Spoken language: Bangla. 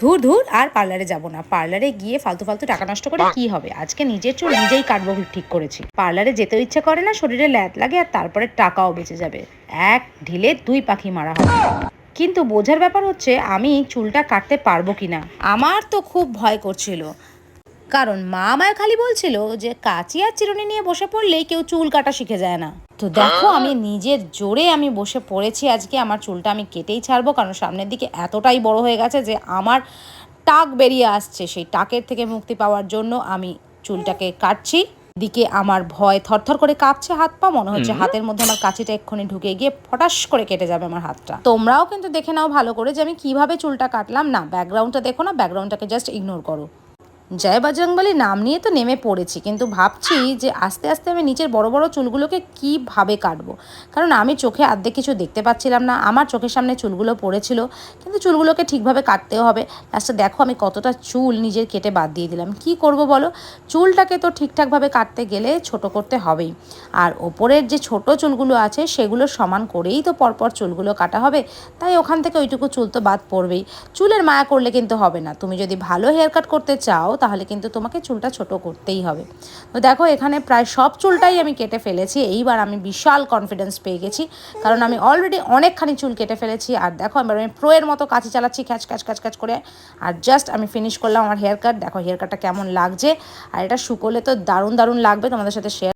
ধুর ধুর আর পার্লারে যাব না। পার্লারে গিয়ে ফালতু ফালতু টাকা নষ্ট করে কি হবে? আজকে নিজের চুল নিজেই কাটবো ঠিক করেছি। পার্লারে যেতে ইচ্ছে করে না শরীরে ল্যাত লাগে আর তারপরে টাকাও বেঁচে যাবে। এক ঢিলে দুই পাখি মারা হবে। কিন্তু বোঝার ব্যাপার হচ্ছে আমি চুলটা কাটতে পারব কি না আমার তো খুব ভয় করছিল। কারণ মা আমায় খালি বলছিল যে কাঁচি আর চিরুনি নিয়ে বসে পড়লেই কেউ চুল কাটা শিখে যায় না। তো দেখো আমি নিজের জোরে আমি বসে পড়েছি আজকে। আমার চুলটা আমি কেটেই ছাড়বো কারণ সামনের দিকে এতটাই বড় হয়ে গেছে যে আমার টাক বেরিয়ে আসছে। সেই টাকের থেকে মুক্তি পাওয়ার জন্য আমি চুলটাকে কাটছি। দিকে আমার ভয় থরথর করে কাঁপছে হাত পা মনে হচ্ছে হাতের মধ্যে আমার কাঁচিটা এক্ষুনি ঢুকে গিয়ে ফটাস করে কেটে যাবে আমার হাতটা। তোমরাও কিন্তু দেখে নাও ভালো করে যে আমি কীভাবে চুলটা কাটলাম। না ব্যাকগ্রাউন্ডটা দেখো না ব্যাকগ্রাউন্ডটাকে জাস্ট ইগনোর করো। জয় বজরংবলী নাম নিয়ে তো নেমে পড়েছি, কিন্তু ভাবছি যে আস্তে আস্তে আমি নিচের বড় বড় চুলগুলোকে কীভাবে কাটবো। কারণ আমি চোখে আর্ধেক কিছু দেখতে পাচ্ছিলাম না, আমার চোখের সামনে চুলগুলো পড়েছিল, কিন্তু চুলগুলোকে ঠিকভাবে কাটতেও হবে। লাস্টে দেখো আমি কতটা চুল নিজের কেটে বাদ দিয়ে দিলাম। কি করব বলো? চুলটাকে তো ঠিকঠাকভাবে কাটতে গেলে ছোট করতে হবেই। আর ওপরের যে ছোট চুলগুলো আছে, সেগুলো সমান করেই তো পরপর চুলগুলো কাটা হবে। তাই ওখান থেকে ওইটুকু চুল তো বাদ পড়বেই। চুলের মায়া করলে কিন্তু হবে না। তুমি যদি ভালো হেয়ার কাট করতে চাও তাহলে কিন্তু তোমাকে চুলটা ছোট করতেই হবে। তো দেখো, এখানে প্রায় সব চুলটাই আমি কেটে ফেলেছি। এইবার আমি বিশাল কনফিডেন্স পেয়ে গেছি, কারণ আমি অলরেডি অনেকখানি চুল কেটে ফেলেছি। আর দেখো, এবার আমি প্রোয়ের মতো কাছে চালাচ্ছি, খ্যাচ খ্যাচ খ্যাচ খ্যাচ করে। আর জাস্ট আমি ফিনিশ করলাম আমার হেয়ার কাট দেখো হেয়ার কাটটা কেমন লাগছে। আর এটা শুকোলে তো দারুণ দারুণ লাগবে। তোমাদের সাথে শেয়ার